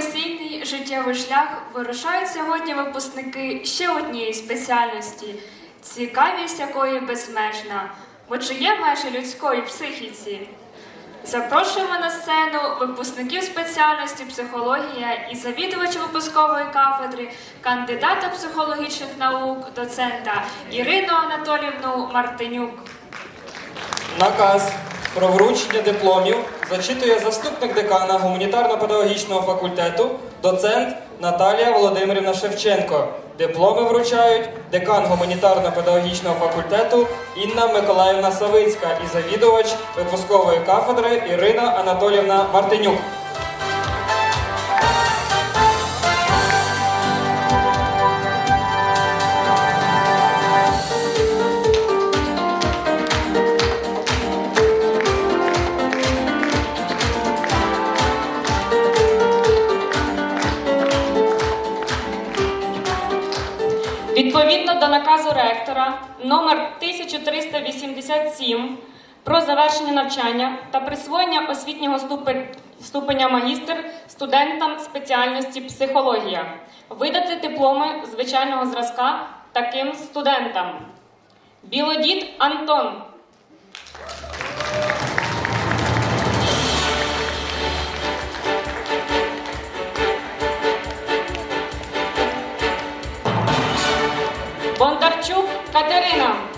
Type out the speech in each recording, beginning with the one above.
професійний життєвий шлях вирушають сьогодні випускники ще однієї спеціальності, цікавість якої безмежна, бо чи є межі людської психіці? Запрошуємо на сцену випускників спеціальності психологія і завідувача випускової кафедри, кандидата психологічних наук, доцента Ірину Анатолівну Мартинюк. Наказ про вручення дипломів зачитує заступник декана гуманітарно-педагогічного факультету, доцент Наталія Володимирівна Шевченко. Дипломи вручають декан гуманітарно-педагогічного факультету Інна Миколаївна Савицька і завідувач випускової кафедри Ірина Анатолівна Мартинюк. Наказу ректора номер 1387 про завершення навчання та присвоєння освітнього ступеня магістр студентам спеціальності психологія, видати дипломи звичайного зразка таким студентам. Білодід Антон. Caterina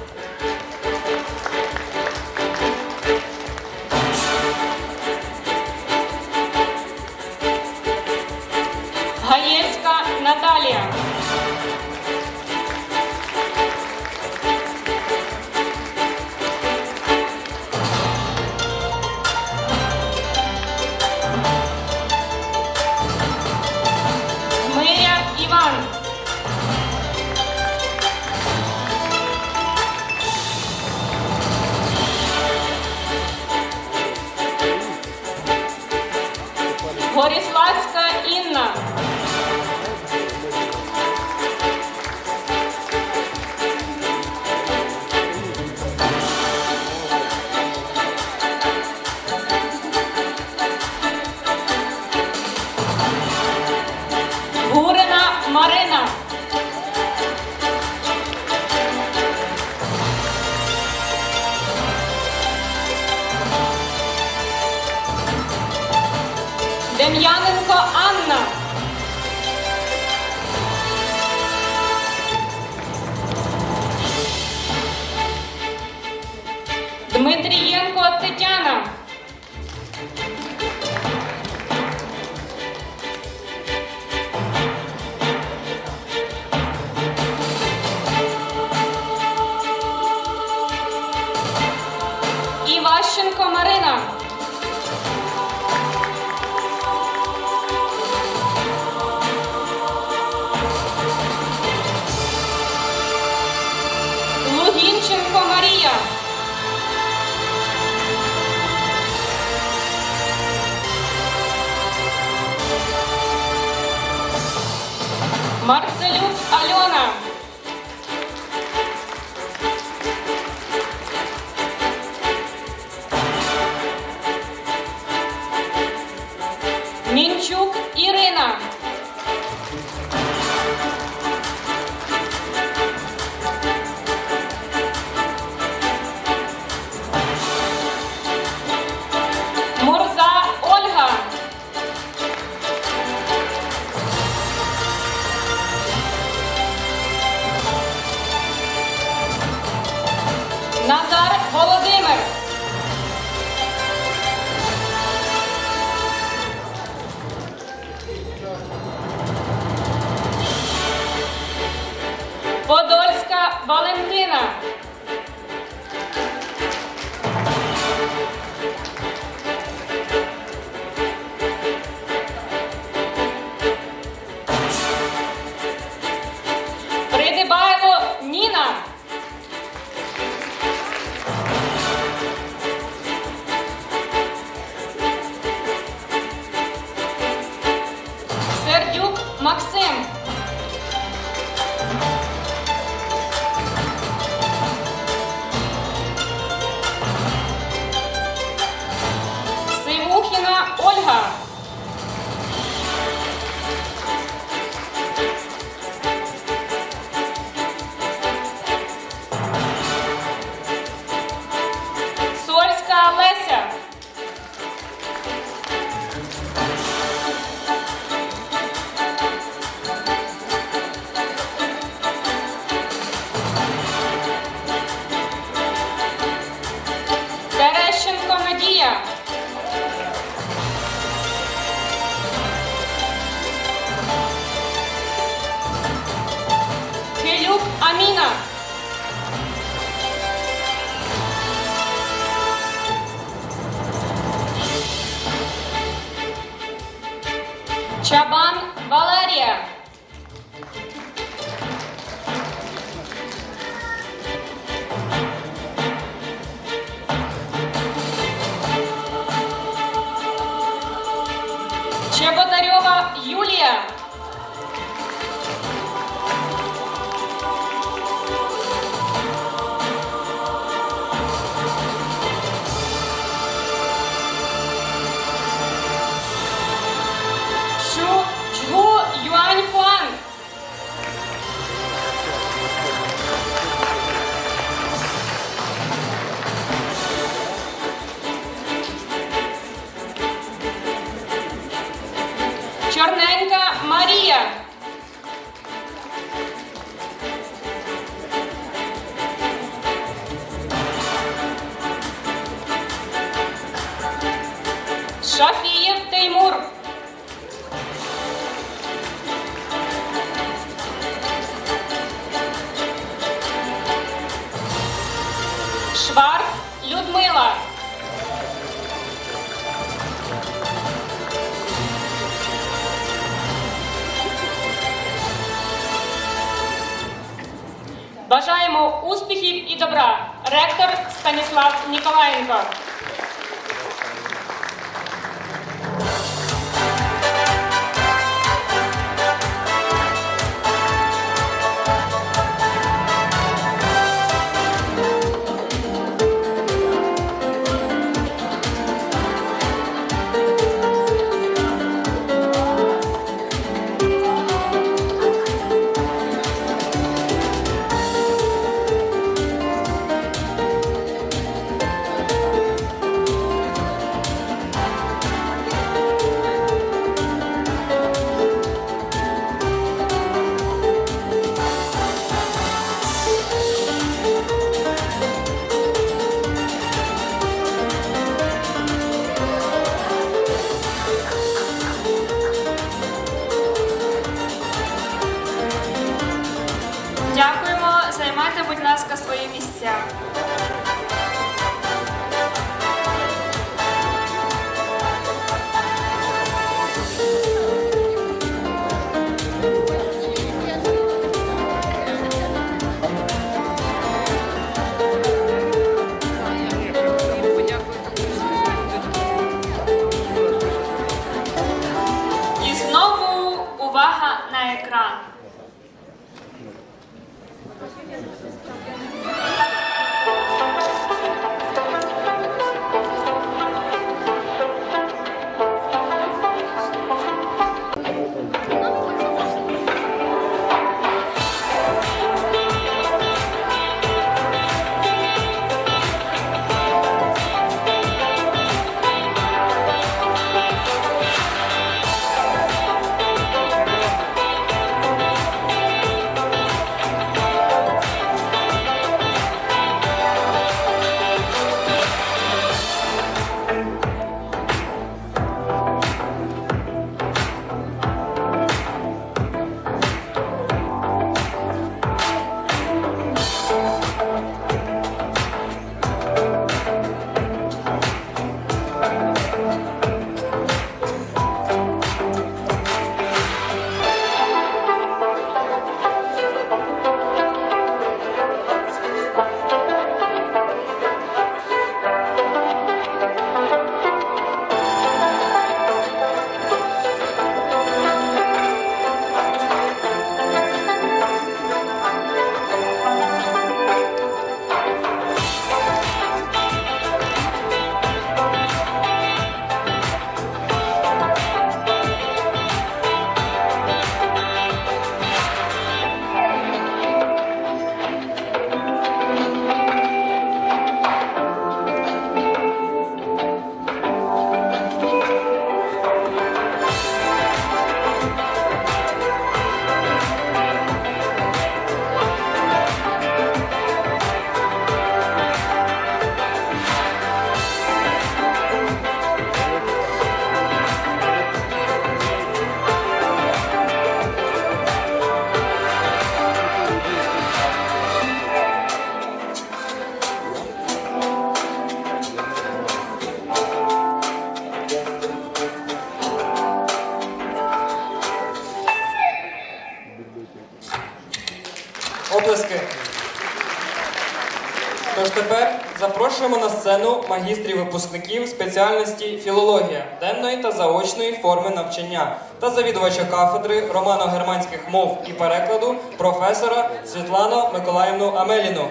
запрошуємо на сцену магістрів випускників спеціальності філологія денної та заочної форми навчання та завідувача кафедри романо-германських мов і перекладу професора Світлану Миколаївну Амеліну.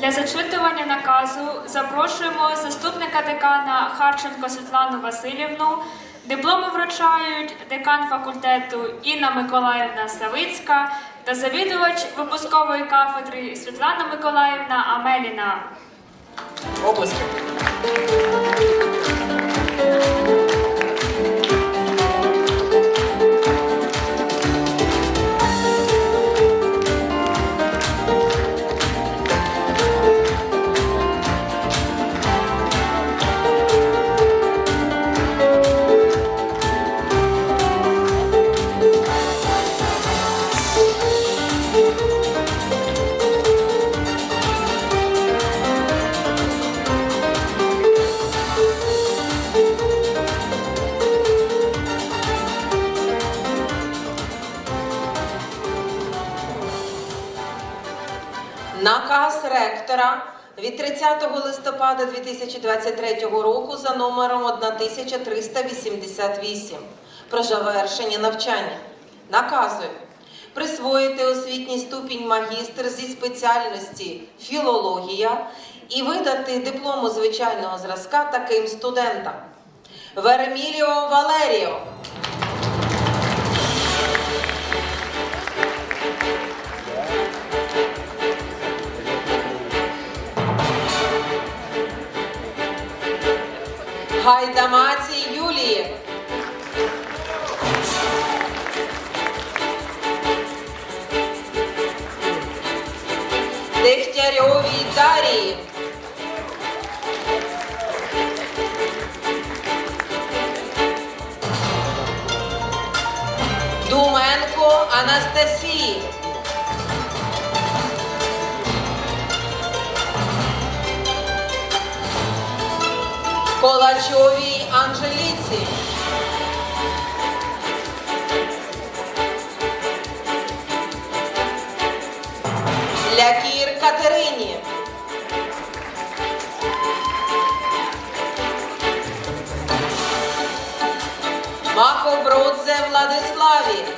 Для зачитування наказу запрошуємо заступника декана Харченко Світлану Васильівну. Дипломи вручають декан факультету Інна Миколаївна Савицька та завідувач випускової кафедри Світлана Миколаївна Амеліна. Оплески. Ректора від 30 листопада 2023 року за номером 1388 про завершення навчання. Наказую присвоїти освітній ступінь магістр зі спеціальності філологія і видати диплому звичайного зразка таким студентам. Верміліо Валеріо. Гайдамаці Юлії. Дегтярьовій Дарії. Думенко Анастасії. Колачовій Анжеліці. Лякір Катерині. Махобродзе Владиславі.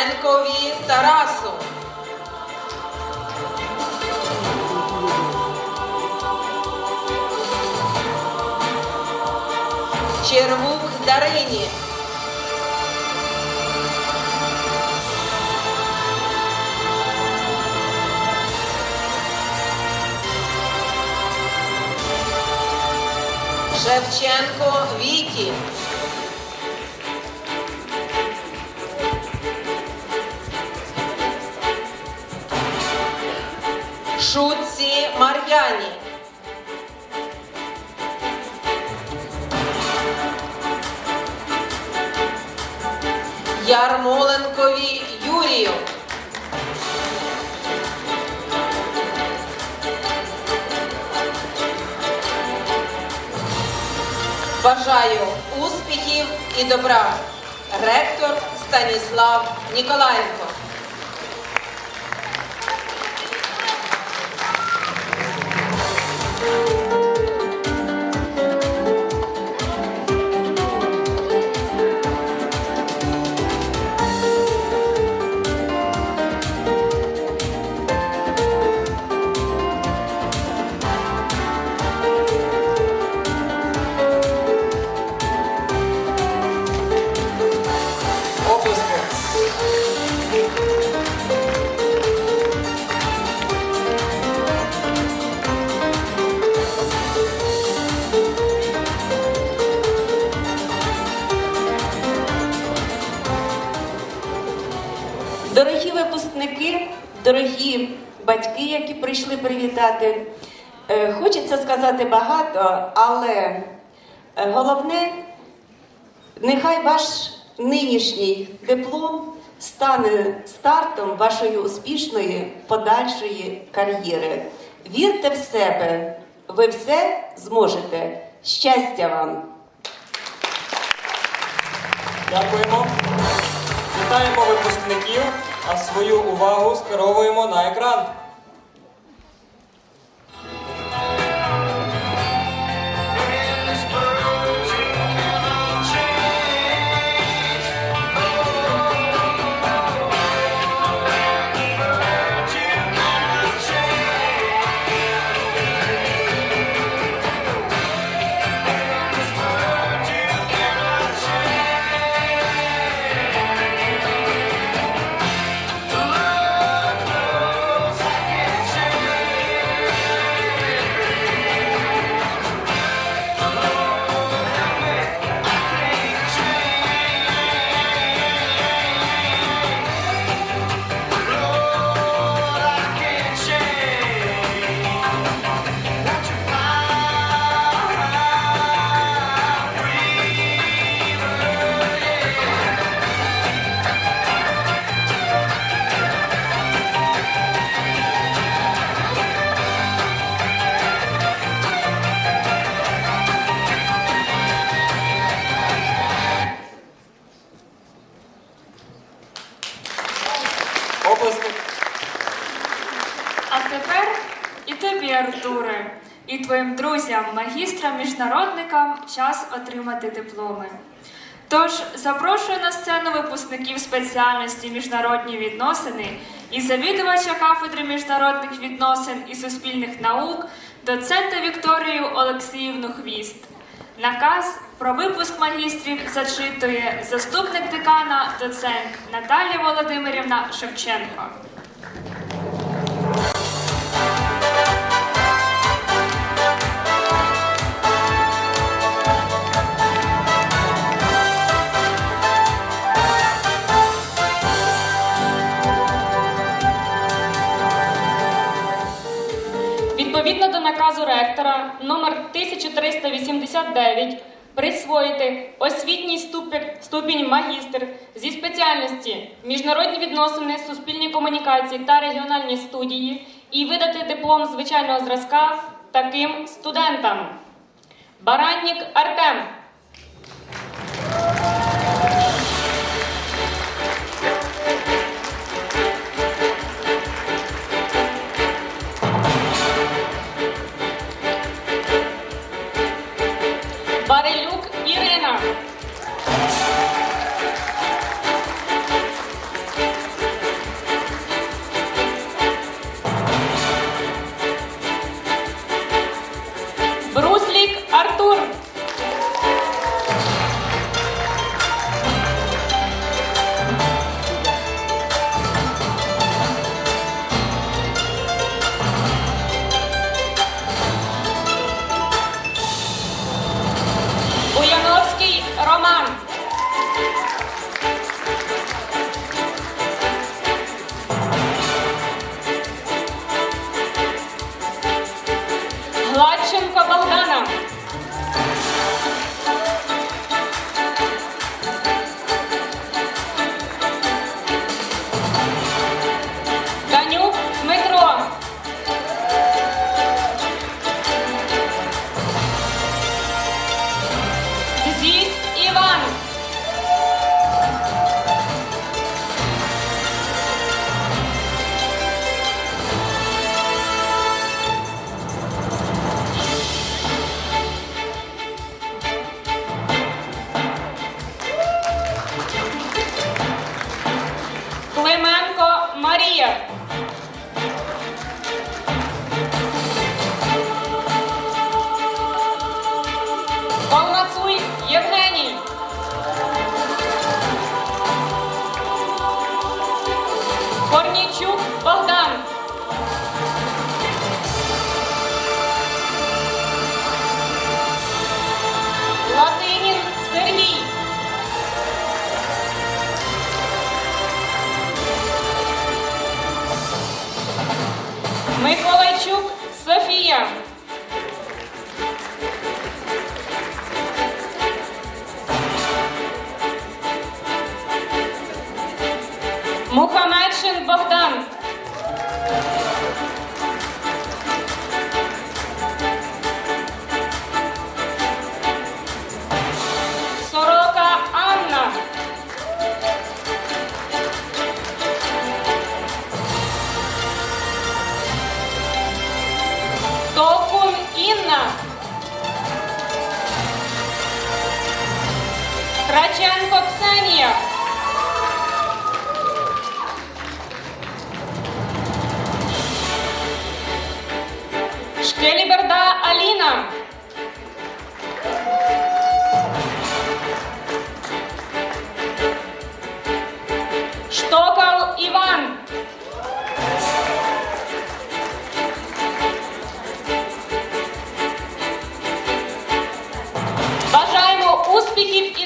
Романенкові Тарасу. Червук Дарині. Шевченко Віті. Шутці Мар'яні. Ярмоленкові Юрію. Бажаю успіхів і добра. Ректор Станіслав Ніколаєнко. Дорогі батьки, які прийшли привітати. Е, Хочеться сказати багато, але е, головне, нехай ваш нинішній диплом стане стартом вашої успішної подальшої кар'єри. Вірте в себе, ви все зможете. Щастя вам! Дякуємо. Вітаємо випускників, а свою увагу скеровуємо на екран. Магістрам, міжнародникам час отримати дипломи. Тож запрошую на сцену випускників спеціальності міжнародні відносини і завідувача кафедри міжнародних відносин і суспільних наук, доцента Вікторію Олексіївну Хвіст. Наказ про випуск магістрів зачитує заступник декана, доцент Наталія Володимирівна Шевченко. Наказу ректора номер 1389 присвоїти освітній ступінь, ступінь магістр зі спеціальності міжнародні відносини, суспільні комунікації та регіональні студії і видати диплом звичайного зразка таким студентам. Бараннік Артем. Артур.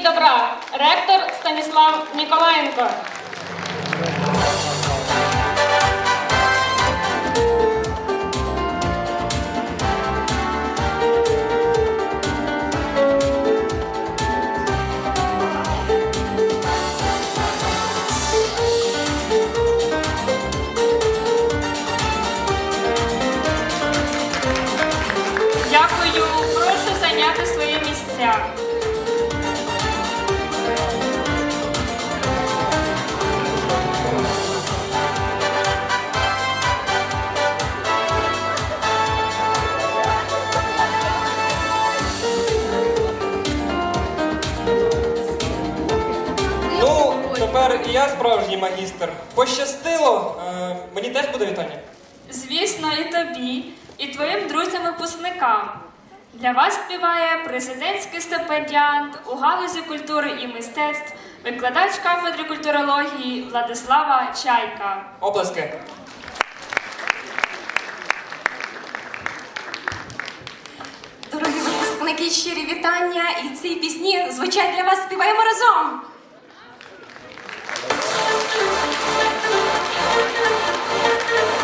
добра, ректор Станіслав Ніколаєнко. магістр. Пощастило, е, мені теж буде вітання. Звісно, і тобі, і твоїм друзям-випускникам. Для вас співає президентський стипендіант у галузі культури і мистецтв, викладач кафедри культурології Владислава Чайка. Оплески. Дорогі випускники, щирі вітання і ці пісні звучать для вас співаємо разом. Thank you.